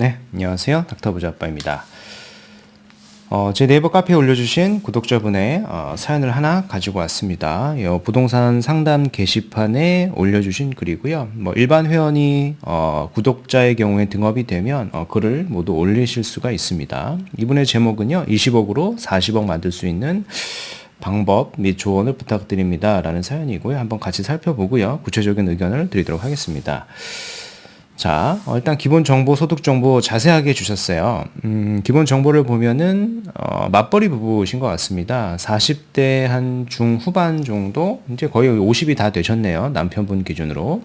네, 안녕하세요. 닥터부자 아빠입니다. 어, 제 네이버 카페에 올려주신 구독자분의 어, 사연을 하나 가지고 왔습니다. 어, 부동산 상담 게시판에 올려주신 글이고요. 뭐 일반 회원이 어, 구독자의 경우에 등업이 되면 어, 글을 모두 올리실 수가 있습니다. 이분의 제목은요, 20억으로 40억 만들 수 있는 방법 및 조언을 부탁드립니다. 라는 사연이고요. 한번 같이 살펴보고요. 구체적인 의견을 드리도록 하겠습니다. 자, 어, 일단 기본 정보, 소득 정보 자세하게 주셨어요. 음, 기본 정보를 보면은, 어, 맞벌이 부부신 것 같습니다. 40대 한 중후반 정도? 이제 거의 50이 다 되셨네요. 남편분 기준으로.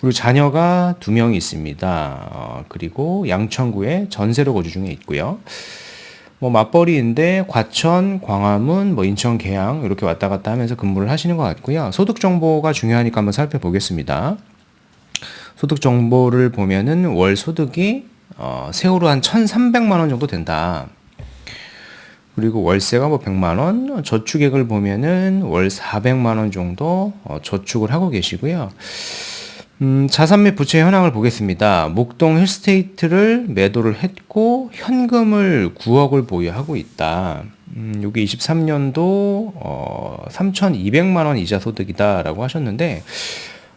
그리고 자녀가 두명 있습니다. 어, 그리고 양천구에 전세로 거주 중에 있고요. 뭐 맞벌이인데 과천, 광화문, 뭐 인천, 계양 이렇게 왔다 갔다 하면서 근무를 하시는 것 같고요. 소득 정보가 중요하니까 한번 살펴보겠습니다. 소득 정보를 보면은 월 소득이 어, 세후로 한 1,300만 원 정도 된다. 그리고 월세가 뭐 100만 원, 저축액을 보면은 월 400만 원 정도 어, 저축을 하고 계시고요. 음, 자산 및 부채 현황을 보겠습니다. 목동 힐스테이트를 매도를 했고 현금을 9억을 보유하고 있다. 음, 여기 23년도 어, 3,200만 원 이자 소득이다라고 하셨는데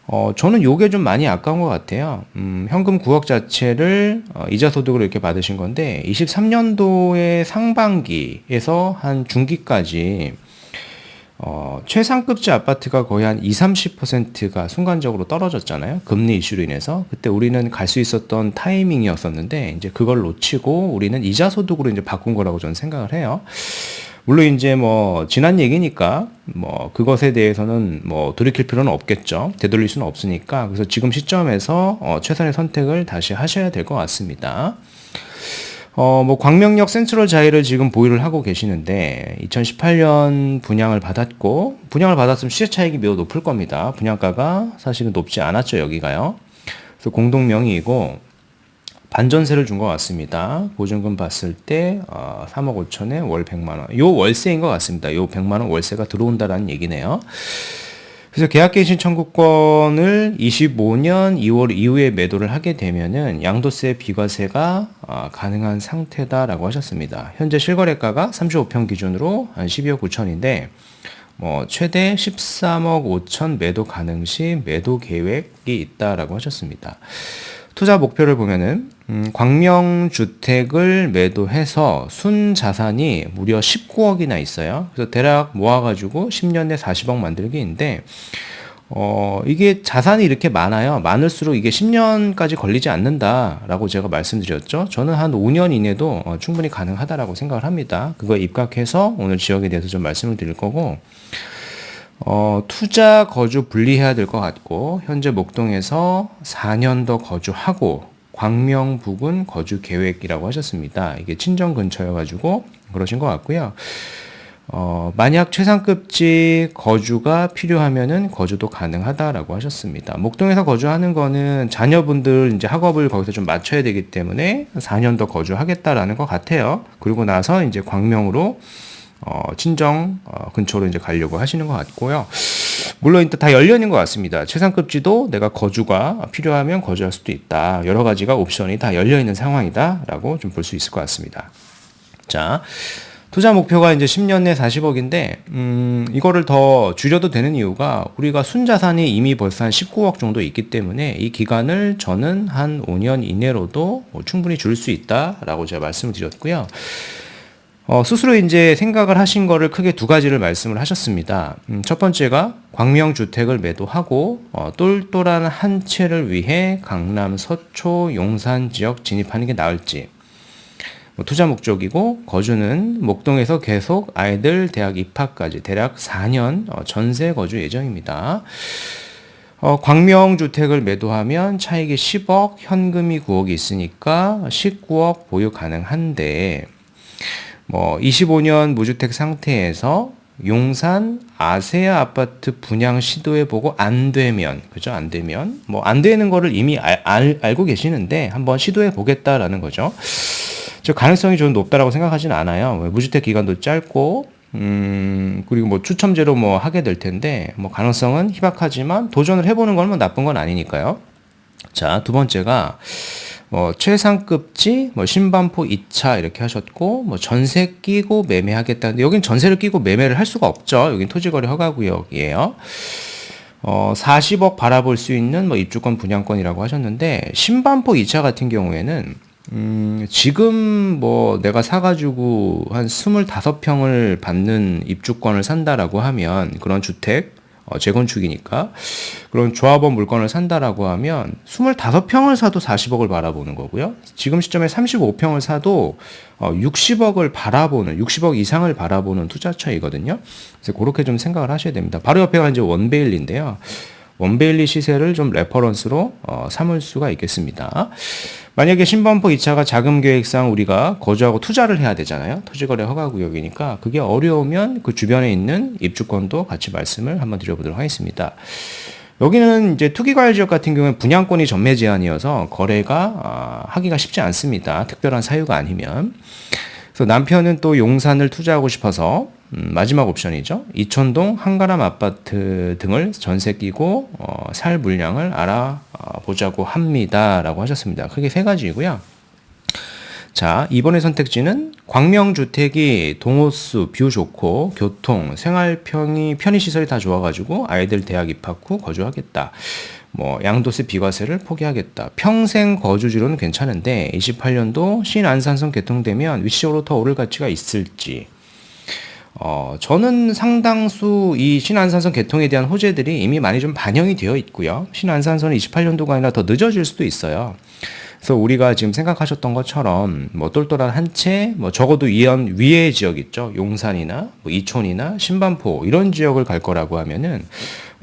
어, 저는 요게 좀 많이 아까운 것 같아요. 음, 현금 9억 자체를 어, 이자 소득으로 이렇게 받으신 건데 23년도의 상반기에서 한 중기까지 어, 최상급지 아파트가 거의 한 20, 30%가 순간적으로 떨어졌잖아요. 금리 이슈로 인해서. 그때 우리는 갈 수 있었던 타이밍이었었는데, 이제 그걸 놓치고 우리는 이자 소득으로 이제 바꾼 거라고 저는 생각을 해요. 물론 이제 뭐 지난 얘기니까 뭐 그것에 대해서는 뭐 돌이킬 필요는 없겠죠. 되돌릴 수는 없으니까. 그래서 지금 시점에서 어 최선의 선택을 다시 하셔야 될 것 같습니다. 어, 뭐, 광명역 센트럴 자이를 지금 보유를 하고 계시는데, 2018년 분양을 받았고, 분양을 받았으면 시세 차익이 매우 높을 겁니다. 분양가가 사실은 높지 않았죠, 여기가요. 그래서 공동명의이고, 반전세를 준 것 같습니다. 보증금 봤을 때 어, 3억 5천에 월 100만 원. 요 월세인 것 같습니다. 요 100만 원 월세가 들어온다라는 얘기네요. 그래서 계약갱신 청구권을 25년 2월 이후에 매도를 하게 되면은 양도세 비과세가 어, 가능한 상태다라고 하셨습니다. 현재 실거래가가 35평 기준으로 한 12억 9천인데 뭐 최대 13억 5천 매도 가능 시 매도 계획이 있다라고 하셨습니다. 투자 목표를 보면은 음, 광명 주택을 매도해서 순 자산이 무려 19억이나 있어요. 그래서 대략 모아가지고 10년 내 40억 만들기인데 어, 이게 자산이 이렇게 많아요. 많을수록 이게 10년까지 걸리지 않는다라고 제가 말씀드렸죠. 저는 한 5년 이내도 어, 충분히 가능하다라고 생각을 합니다. 그거 입각해서 오늘 지역에 대해서 좀 말씀을 드릴 거고, 어, 투자 거주 분리해야 될 것 같고, 현재 목동에서 4년 더 거주하고, 광명 부근 거주 계획이라고 하셨습니다. 이게 친정 근처여가지고 그러신 것 같고요. 어, 만약 최상급지 거주가 필요하면은 거주도 가능하다라고 하셨습니다. 목동에서 거주하는 거는 자녀분들 이제 학업을 거기서 좀 맞춰야 되기 때문에 4년 더 거주하겠다라는 것 같아요. 그리고 나서 이제 광명으로 어, 친정 어, 근처로 이제 가려고 하시는 것 같고요. 물론 다 열려 있는 것 같습니다. 최상급지도 내가 거주가 필요하면 거주할 수도 있다. 여러 가지가 옵션이 다 열려 있는 상황이다라고 좀 볼 수 있을 것 같습니다. 자, 투자 목표가 이제 10년 내 40억인데, 음, 이거를 더 줄여도 되는 이유가 우리가 순자산이 이미 벌써 한 19억 정도 있기 때문에 이 기간을 저는 한 5년 이내로도 충분히 줄 수 있다라고 제가 말씀을 드렸고요. 어, 스스로 이제 생각을 하신 거를 크게 두 가지를 말씀을 하셨습니다. 음, 첫 번째가 광명 주택을 매도하고 어, 똘똘한 한 채를 위해 강남 서초 용산 지역 진입하는 게 나을지 뭐 투자 목적이고 거주는 목동에서 계속 아이들 대학 입학까지 대략 4년 어, 전세 거주 예정입니다. 어, 광명 주택을 매도하면 차익이 10억, 현금이 9억이 있으니까 19억 보유 가능한데 뭐 25년 무주택 상태에서 용산 아세아 아파트 분양 시도해 보고 안 되면 그죠 안 되면 뭐 안 되는 거를 이미 알, 알, 알고 계시는데 한번 시도해 보겠다라는 거죠. 저 가능성이 좀 높다라고 생각하지는 않아요. 무주택 기간도 짧고 음 그리고 뭐 추첨제로 뭐 하게 될 텐데 뭐 가능성은 희박하지만 도전을 해보는 건 뭐 나쁜 건 아니니까요. 자 두 번째가 뭐 최상급지, 뭐 신반포 2차 이렇게 하셨고 뭐 전세 끼고 매매하겠다는데 여긴 전세를 끼고 매매를 할 수가 없죠. 여긴 토지거래 허가구역이에요. 어, 40억 바라볼 수 있는 뭐 입주권 분양권이라고 하셨는데 신반포 2차 같은 경우에는 음, 지금 뭐 내가 사가지고 한 25평을 받는 입주권을 산다라고 하면 그런 주택 어, 재건축이니까 그런 조합원 물건을 산다라고 하면 25평을 사도 40억을 바라보는 거고요. 지금 시점에 35평을 사도 어, 60억을 바라보는 60억 이상을 바라보는 투자처이거든요. 그래서 그렇게 좀 생각을 하셔야 됩니다. 바로 옆에가 이제 원베일리인데요. 원베일리 시세를 좀 레퍼런스로 어, 삼을 수가 있겠습니다. 만약에 신반포 2차가 자금 계획상 우리가 거주하고 투자를 해야 되잖아요. 토지거래 허가 구역이니까 그게 어려우면 그 주변에 있는 입주권도 같이 말씀을 한번 드려보도록 하겠습니다. 여기는 이제 투기과열 지역 같은 경우는 분양권이 전매 제한이어서 거래가 아, 하기가 쉽지 않습니다. 특별한 사유가 아니면. 그래서 남편은 또 용산을 투자하고 싶어서 음, 마지막 옵션이죠. 이천동 한가람 아파트 등을 전세 끼고 어, 살 물량을 알아보자고 합니다라고 하셨습니다. 크게 세 가지이고요. 자, 이번에 선택지는 광명 주택이 동호수, 뷰 좋고, 교통, 생활평이, 편의 시설이 다 좋아 가지고 아이들 대학 입학 후 거주하겠다. 뭐, 양도세 비과세를 포기하겠다. 평생 거주지로는 괜찮은데, 28년도 신안산선 개통되면 위치적으로 더 오를 가치가 있을지, 어, 저는 상당수 이 신안산선 개통에 대한 호재들이 이미 많이 좀 반영이 되어 있고요. 신안산선은 28년도가 아니라 더 늦어질 수도 있어요. 그래서 우리가 지금 생각하셨던 것처럼 뭐 똘똘한 한 채, 뭐 적어도 이런 위의 지역 있죠. 용산이나 뭐 이촌이나 신반포 이런 지역을 갈 거라고 하면은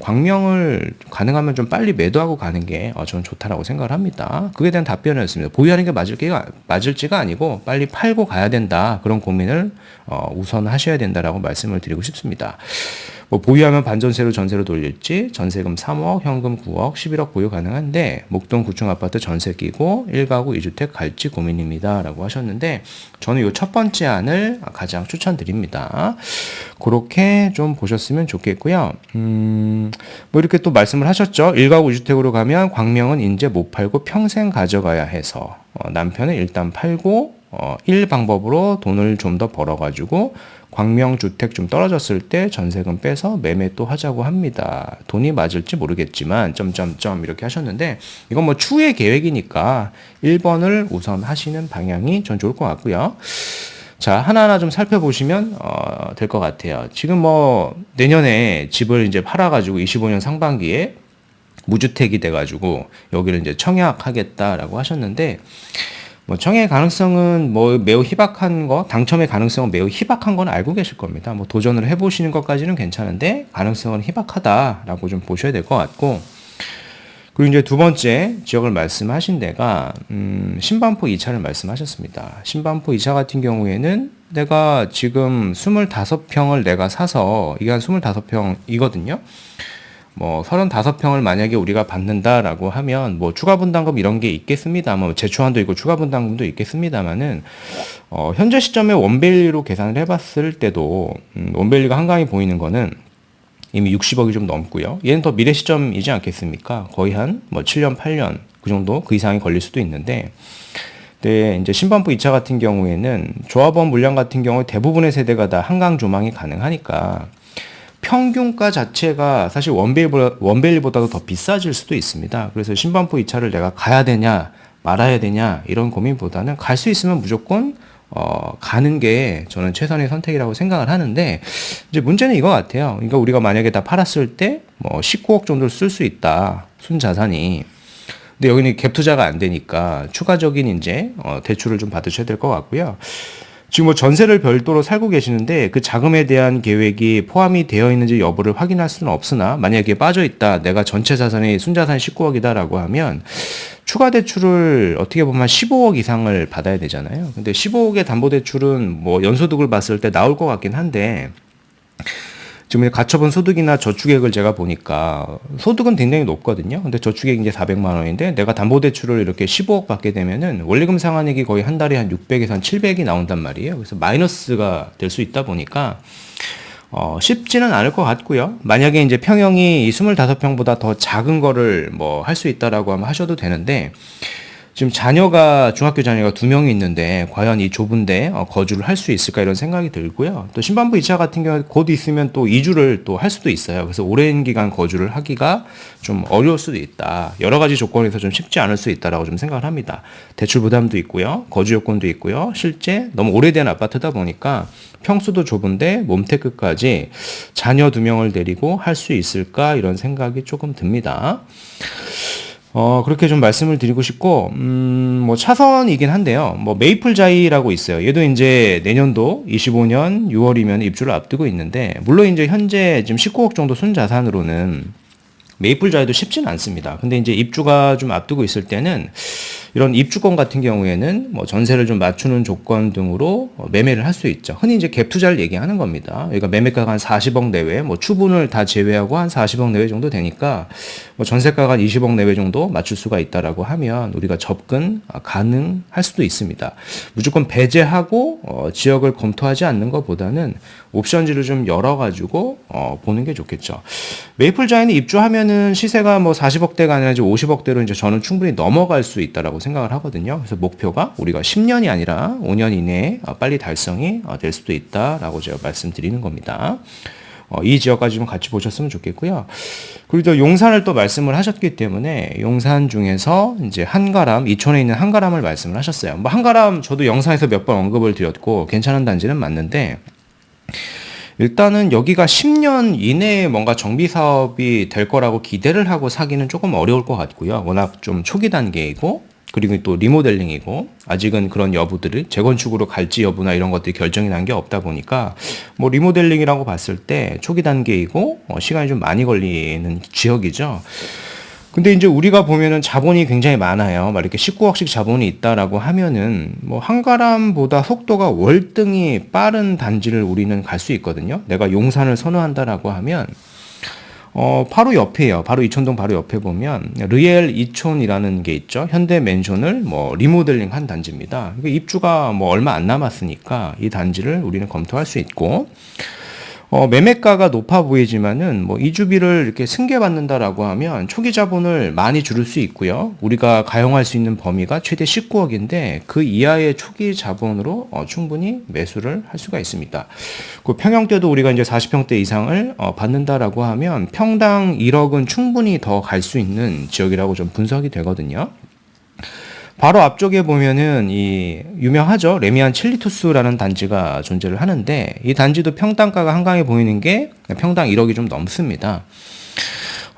광명을 가능하면 좀 빨리 매도하고 가는 게 어, 저는 좋다라고 생각을 합니다. 그에 대한 답변이었습니다. 보유하는 게 맞을지가, 맞을지가 아니고 빨리 팔고 가야 된다. 그런 고민을 어, 우선 하셔야 된다라고 말씀을 드리고 싶습니다. 뭐 보유하면 반전세로 전세로 돌릴지 전세금 3억, 현금 9억, 11억 보유 가능한데 목동 구층 아파트 전세 끼고 1가구 2주택 갈지 고민입니다라고 하셨는데 저는 이 첫 번째 안을 가장 추천드립니다. 그렇게 좀 보셨으면 좋겠고요. 음, 뭐 이렇게 또 말씀을 하셨죠. 1가구 2주택으로 가면 광명은 이제 못 팔고 평생 가져가야 해서 어, 남편은 일단 팔고 어, 1 방법으로 돈을 좀 더 벌어가지고 광명 주택 좀 떨어졌을 때 전세금 빼서 매매 또 하자고 합니다. 돈이 맞을지 모르겠지만 점점점 이렇게 하셨는데 이건 뭐 추후의 계획이니까 1번을 우선 하시는 방향이 전 좋을 것 같고요. 자, 하나하나 좀 살펴보시면 어, 될 것 같아요. 지금 뭐 내년에 집을 이제 팔아가지고 25년 상반기에 무주택이 돼가지고 여기를 이제 청약하겠다라고 하셨는데 뭐 청의 가능성은 뭐 매우 희박한 거, 당첨의 가능성은 매우 희박한 건 알고 계실 겁니다. 뭐 도전을 해보시는 것까지는 괜찮은데 가능성은 희박하다라고 좀 보셔야 될 것 같고 그리고 이제 두 번째 지역을 말씀하신 데가 음, 신반포 2차를 말씀하셨습니다. 신반포 2차 같은 경우에는 내가 지금 25평을 내가 사서 이게 한 25평이거든요. 뭐 35평을 만약에 우리가 받는다라고 하면 뭐 추가 분담금 이런 게 있겠습니다. 뭐 재초안도 있고 추가 분담금도 있겠습니다만은 어 현재 시점에 원밸리로 계산을 해봤을 때도 음 원밸리가 한강이 보이는 거는 이미 60억이 좀 넘고요. 얘는 더 미래 시점이지 않겠습니까? 거의 한 뭐 7년, 8년 그 정도 그 이상이 걸릴 수도 있는데 네, 이제 신반부 2차 같은 경우에는 조합원 물량 같은 경우 대부분의 세대가 다 한강 조망이 가능하니까 평균가 자체가 사실 원벨리보다, 원벨리보다 도 더 비싸질 수도 있습니다. 그래서 신반포 2차를 내가 가야 되냐 말아야 되냐 이런 고민보다는 갈 수 있으면 무조건 어, 가는 게 저는 최선의 선택이라고 생각을 하는데 이제 문제는 이거 같아요. 그러니까 우리가 만약에 다 팔았을 때 뭐 19억 정도를 쓸 수 있다 순 자산이. 근데 여기는 갭 투자가 안 되니까 추가적인 이제 어, 대출을 좀 받으셔야 될 것 같고요. 지금 뭐 전세를 별도로 살고 계시는데 그 자금에 대한 계획이 포함이 되어 있는지 여부를 확인할 수는 없으나 만약에 빠져 있다 내가 전체 자산이 순자산 19억이다라고 하면 추가 대출을 어떻게 보면 15억 이상을 받아야 되잖아요. 근데 15억의 담보 대출은 뭐 연소득을 봤을 때 나올 것 같긴 한데 지금 가처분 소득이나 저축액을 제가 보니까 소득은 굉장히 높거든요. 근데 저축액이 이제 400만 원인데 내가 담보대출을 이렇게 15억 받게 되면은 원리금 상환액이 거의 한 달에 한 600에서 한 700이 나온단 말이에요. 그래서 마이너스가 될 수 있다 보니까 어, 쉽지는 않을 것 같고요. 만약에 이제 평형이 25평보다 더 작은 거를 뭐 할 수 있다라고 하면 하셔도 되는데 지금 자녀가 중학교 자녀가 두 명이 있는데 과연 이 좁은데 어, 거주를 할 수 있을까 이런 생각이 들고요. 또 신반부 2차 같은 경우 곧 있으면 또 이주를 또 할 수도 있어요. 그래서 오랜 기간 거주를 하기가 좀 어려울 수도 있다. 여러 가지 조건에서 좀 쉽지 않을 수 있다라고 좀 생각을 합니다. 대출 부담도 있고요. 거주 요건도 있고요. 실제 너무 오래된 아파트다 보니까 평수도 좁은데 몸태 끝까지 자녀 두 명을 데리고 할 수 있을까 이런 생각이 조금 듭니다. 어, 그렇게 좀 말씀을 드리고 싶고, 음, 뭐 차선이긴 한데요. 뭐 메이플 자이라고 있어요. 얘도 이제 내년도 25년 6월이면 입주를 앞두고 있는데, 물론 이제 현재 지금 19억 정도 순자산으로는 메이플 자이도 쉽지는 않습니다. 근데 이제 입주가 좀 앞두고 있을 때는 이런 입주권 같은 경우에는 뭐 전세를 좀 맞추는 조건 등으로 어, 매매를 할 수 있죠. 흔히 이제 갭 투자를 얘기하는 겁니다. 그러니까 매매가가 한 40억 내외, 뭐 추분을 다 제외하고 한 40억 내외 정도 되니까 뭐 전세가가 한 20억 내외 정도 맞출 수가 있다라고 하면 우리가 접근 아, 가능할 수도 있습니다. 무조건 배제하고 어, 지역을 검토하지 않는 것보다는 옵션지를 좀 열어가지고 어, 보는 게 좋겠죠. 메이플 자이는 입주하면은 시세가 뭐 40억대가 아니라 이제 50억대로 이제 저는 충분히 넘어갈 수 있다라고 생각을 하거든요. 그래서 목표가 우리가 10년이 아니라 5년 이내에 어, 빨리 달성이 어, 될 수도 있다라고 제가 말씀드리는 겁니다. 어, 이 지역까지 좀 같이 보셨으면 좋겠고요. 그리고 또 용산을 또 말씀을 하셨기 때문에 용산 중에서 이제 한가람, 이촌에 있는 한가람을 말씀을 하셨어요. 뭐 한가람 저도 영상에서 몇 번 언급을 드렸고 괜찮은 단지는 맞는데 일단은 여기가 10년 이내에 뭔가 정비 사업이 될 거라고 기대를 하고 사기는 조금 어려울 것 같고요. 워낙 좀 초기 단계이고 그리고 또 리모델링이고 아직은 그런 여부들을 재건축으로 갈지 여부나 이런 것들이 결정이 난 게 없다 보니까 뭐 리모델링이라고 봤을 때 초기 단계이고 어 시간이 좀 많이 걸리는 지역이죠. 근데 이제 우리가 보면은 자본이 굉장히 많아요. 막 이렇게 19억씩 자본이 있다라고 하면은 뭐 한가람보다 속도가 월등히 빠른 단지를 우리는 갈 수 있거든요. 내가 용산을 선호한다라고 하면 어, 바로 옆에요. 바로 이촌동 바로 옆에 보면 리엘 이촌이라는 게 있죠. 현대 맨션을 뭐 리모델링 한 단지입니다. 입주가 뭐 얼마 안 남았으니까 이 단지를 우리는 검토할 수 있고 어, 매매가가 높아 보이지만은 뭐 이주비를 이렇게 승계받는다라고 하면 초기 자본을 많이 줄일 수 있고요. 우리가 가용할 수 있는 범위가 최대 19억인데 그 이하의 초기 자본으로 어, 충분히 매수를 할 수가 있습니다. 그 평형대도 우리가 이제 40평대 이상을 어, 받는다라고 하면 평당 1억은 충분히 더 갈 수 있는 지역이라고 좀 분석이 되거든요. 바로 앞쪽에 보면은 이 유명하죠. 레미안 칠리투스라는 단지가 존재를 하는데 이 단지도 평당가가 한강에 보이는 게 평당 1억이 좀 넘습니다.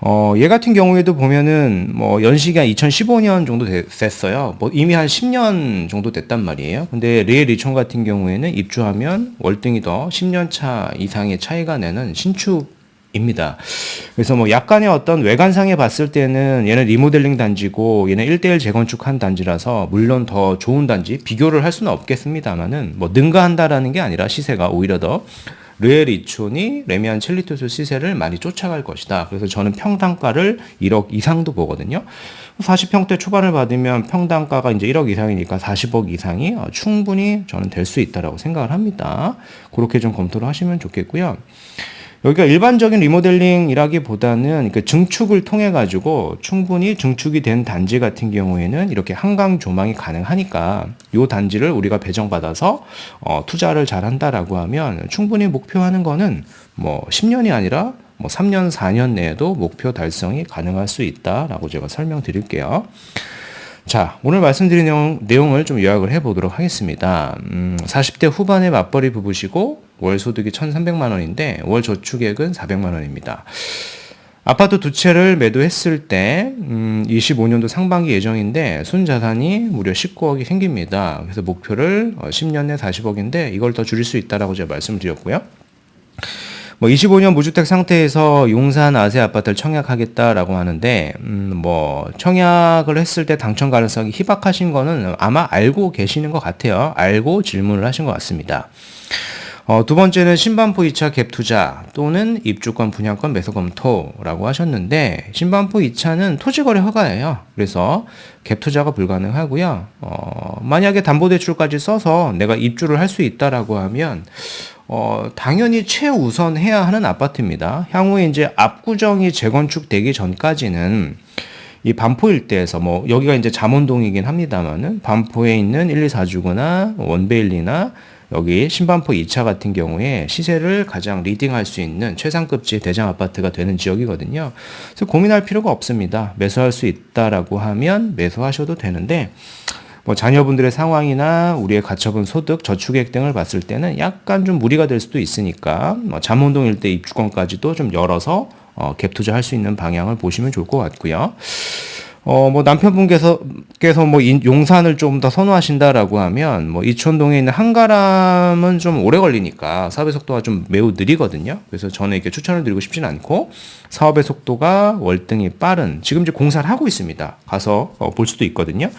어, 얘 같은 경우에도 보면은 뭐 연식이 한 2015년 정도 됐어요. 뭐 이미 한 10년 정도 됐단 말이에요. 근데 리촌 같은 경우에는 입주하면 월등히 더 10년 차 이상의 차이가 내는 신축 입니다. 그래서 뭐 약간의 어떤 외관상에 봤을 때는 얘는 리모델링 단지고 얘는 1대1 재건축한 단지라서 물론 더 좋은 단지 비교를 할 수는 없겠습니다만은 뭐 능가한다라는 게 아니라 시세가 오히려 더 르엘 이촌이 레미안 첼리토스 시세를 많이 쫓아갈 것이다. 그래서 저는 평당가를 1억 이상도 보거든요. 40평대 초반을 받으면 평당가가 이제 1억 이상이니까 40억 이상이 충분히 저는 될 수 있다라고 생각을 합니다. 그렇게 좀 검토를 하시면 좋겠고요. 여기가 일반적인 리모델링이라기보다는 그 증축을 통해 가지고 충분히 증축이 된 단지 같은 경우에는 이렇게 한강 조망이 가능하니까 이 단지를 우리가 배정받아서 어, 투자를 잘 한다라고 하면 충분히 목표하는 거는 뭐 10년이 아니라 뭐 3년, 4년 내에도 목표 달성이 가능할 수 있다라고 제가 설명드릴게요. 자, 오늘 말씀드린 내용, 내용을 좀 요약을 해보도록 하겠습니다. 음, 40대 후반의 맞벌이 부부시고 월 소득이 1,300만 원인데 월 저축액은 400만 원입니다. 아파트 두 채를 매도했을 때 음, 25년도 상반기 예정인데 순자산이 무려 19억이 생깁니다. 그래서 목표를 10년 어, 내 40억인데 이걸 더 줄일 수 있다라고 제가 말씀드렸고요. 뭐 25년 무주택 상태에서 용산 아세 아파트를 청약하겠다라고 하는데 음 뭐 청약을 했을 때 당첨 가능성이 희박하신 거는 아마 알고 계시는 것 같아요. 알고 질문을 하신 것 같습니다. 어, 두 번째는 신반포 2차 갭 투자 또는 입주권 분양권 매수 검토라고 하셨는데 신반포 2차는 토지거래 허가예요. 그래서 갭 투자가 불가능하고요. 어, 만약에 담보대출까지 써서 내가 입주를 할 수 있다라고 하면 어, 당연히 최우선 해야 하는 아파트입니다. 향후에 이제 압구정이 재건축 되기 전까지는 이 반포 일대에서 뭐 여기가 이제 잠원동이긴 합니다만은 반포에 있는 1, 2, 4주구나 원베일리나 여기 신반포 2차 같은 경우에 시세를 가장 리딩할 수 있는 최상급지 대장 아파트가 되는 지역이거든요. 그래서 고민할 필요가 없습니다. 매수할 수 있다라고 하면 매수하셔도 되는데 뭐 자녀분들의 상황이나 우리의 가처분 소득, 저축액 등을 봤을 때는 약간 좀 무리가 될 수도 있으니까 뭐 잠원동 일대 입주권까지도 좀 열어서 어, 갭 투자할 수 있는 방향을 보시면 좋을 것 같고요. 어, 뭐 남편분께서 께서 뭐 인- 용산을 좀 더 선호하신다라고 하면 뭐 이촌동에 있는 한가람은 좀 오래 걸리니까 사업의 속도가 좀 매우 느리거든요. 그래서 저는 이렇게 추천을 드리고 싶진 않고 사업의 속도가 월등히 빠른 지금 이제 공사를 하고 있습니다. 가서 어, 볼 수도 있거든요.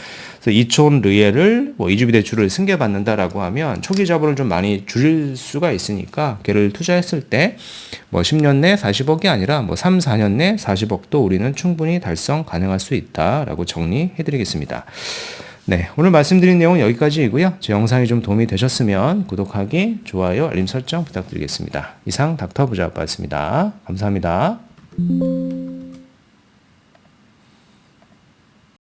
그래서 이촌 르예를 뭐 이주비 대출을 승계 받는다라고 하면 초기 자본을 좀 많이 줄일 수가 있으니까 걔를 투자했을 때 뭐 10년 내 40억이 아니라 뭐 3, 4년 내 40억도 우리는 충분히 달성 가능할 수 있다 라고 정리해 드리겠습니다. 네, 오늘 말씀드린 내용은 여기까지이고요. 제 영상이 좀 도움이 되셨으면 구독하기, 좋아요, 알림 설정 부탁드리겠습니다. 이상 닥터 부자였습니다. 감사합니다.